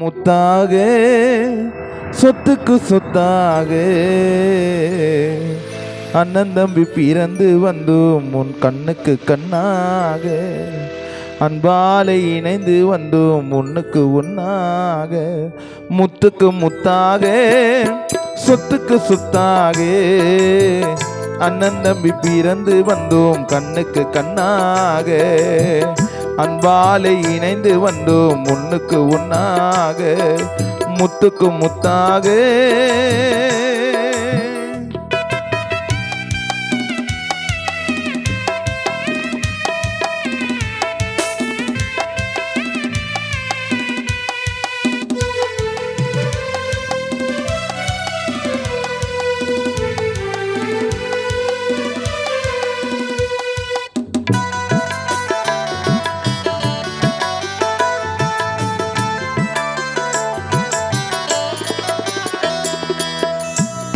முத்தாக சொத்துக்கு சொத்தாக. அண்ணன் தம்பி பிறந்து வந்தோம் உன் கண்ணுக்கு கண்ணாக. அன்பாலை இணைந்து வந்தோம் உன்னுக்கு உன்னாக முத்துக்கு முத்தாக சொத்துக்கு சொத்தாக. அண்ணன் தம்பி பிறந்து வந்தோம் கண்ணுக்கு கண்ணாக. அன்பாலே இணைந்து வந்தோம். முன்னுக்கு உன்னாக முத்துக்கு முத்தாக.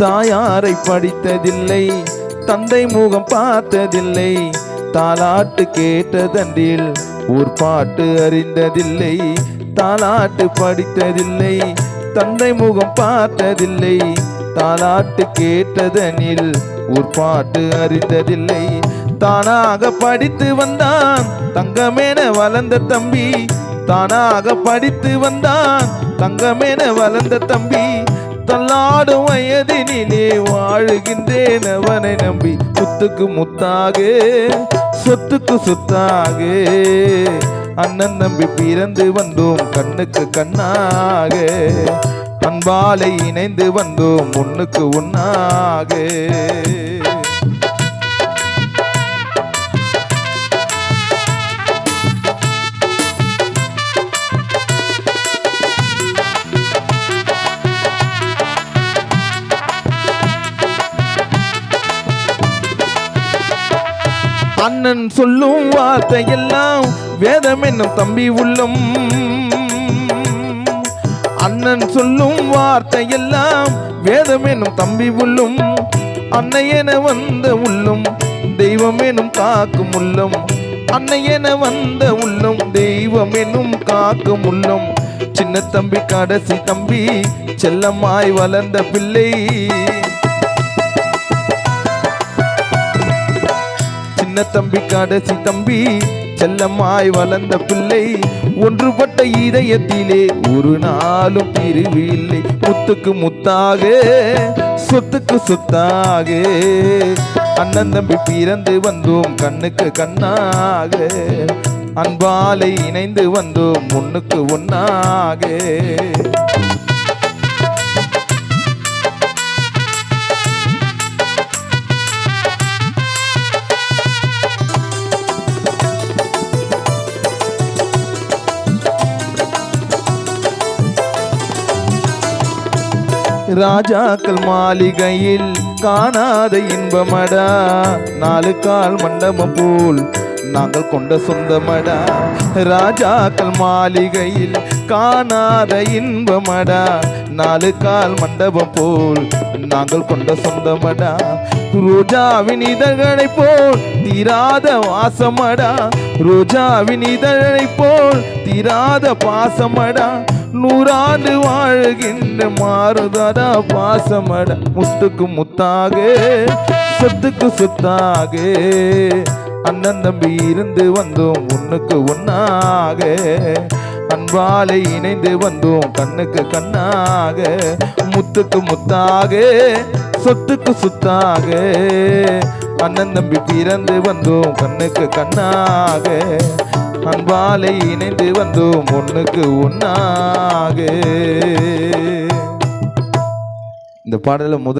தாயாரை படித்ததில்லை தந்தை முகம் பார்த்ததில்லை தாலாட்டு கேட்டதன்றில் ஊர் பாட்டு அறிந்ததில்லை தாலாட்டு படித்ததில்லை தந்தை முகம் பார்த்ததில்லை தாலாட்டு கேட்டதனில் ஊர் பாட்டு அறிந்ததில்லை. தானாக படித்து வந்தான் தங்கமேன வளர்ந்த தம்பி தானாக படித்து வந்தான் தங்கமேன வளர்ந்த தம்பி தள்ளாடும் வயதினிலே வாழுகின்றேன் அவனை நம்பி. முத்துக்கு முத்தாக சொத்துக்கு சொத்தாக. அண்ணன் நம்பி பிறந்து வந்தோம் கண்ணுக்கு கண்ணாக. அன்பாலை இணைந்து வந்தோம் முன்னுக்கு உன்னாக அண்ணன் சொல்லும் வார்த்தையெல்லாம் வேதம் என்னும் தம்பி உள்ளம். அண்ணன் சொல்லும் வார்த்தையெல்லாம் வேதம் என்னும் தம்பி உள்ளும். அன்னை என வந்த உள்ளம் தெய்வம் எனும் காக்கும் உள்ளம். அன்னை என வந்த உள்ளம் தெய்வம் எனும் காக்கும் உள்ளம். சின்ன தம்பி கடைசி தம்பி செல்லமாய் வளர்ந்த பிள்ளை. சின்ன தம்பி? கடைசி தம்பி. செல்லமாய் வளர்ந்த பிள்ளை. ஒன்றுபட்ட இதயத்திலே ஒரு நாளும் பிரிவில்லை. முத்துக்கு முத்தாக சொத்துக்கு சொத்தாக. அண்ணன் தம்பி பிறந்து வந்தோம் கண்ணுக்கு கண்ணாக. அன்பாலை இணைந்து வந்தோம் முன்னுக்கு ஒன்னாக. ராஜாக்கள் மாளிகையில் காணாத இன்பமடா. நாலு கால் மண்டபம் போல் நாங்கள் கொண்ட சொந்தமடா. ராஜாக்கள் மாளிகையில் காணாத இன்பமடா. நாலு கால் மண்டபம் போல் நாங்கள் கொண்ட சொந்தமடா. ரோஜாவின் இதழ்களை போல் தீராத வாசமடா. ரோஜாவின் இதழை போல் தீராத பாசமடா. நூறாண்டு வாழ்கின்ற மாறுதடா பாசமட முத்துக்கு முத்தாக சொத்துக்கு சொத்தாக. அண்ணன் தம்பி இருந்து வந்தோம் ஒண்ணுக்கு ஒன்னாக அன்பாலை இணைந்து வந்தோம் கண்ணுக்கு கண்ணாக. முத்துக்கு முத்தாக சொத்துக்கு சொத்தாக. அண்ணன் தம்பி பிறந்து வந்தோம் கண்ணுக்கு கண்ணாக. அன்பாலை இணைந்து வந்தோம் ஒண்ணுக்கு ஒன்னாக இந்த பாடலை முதல்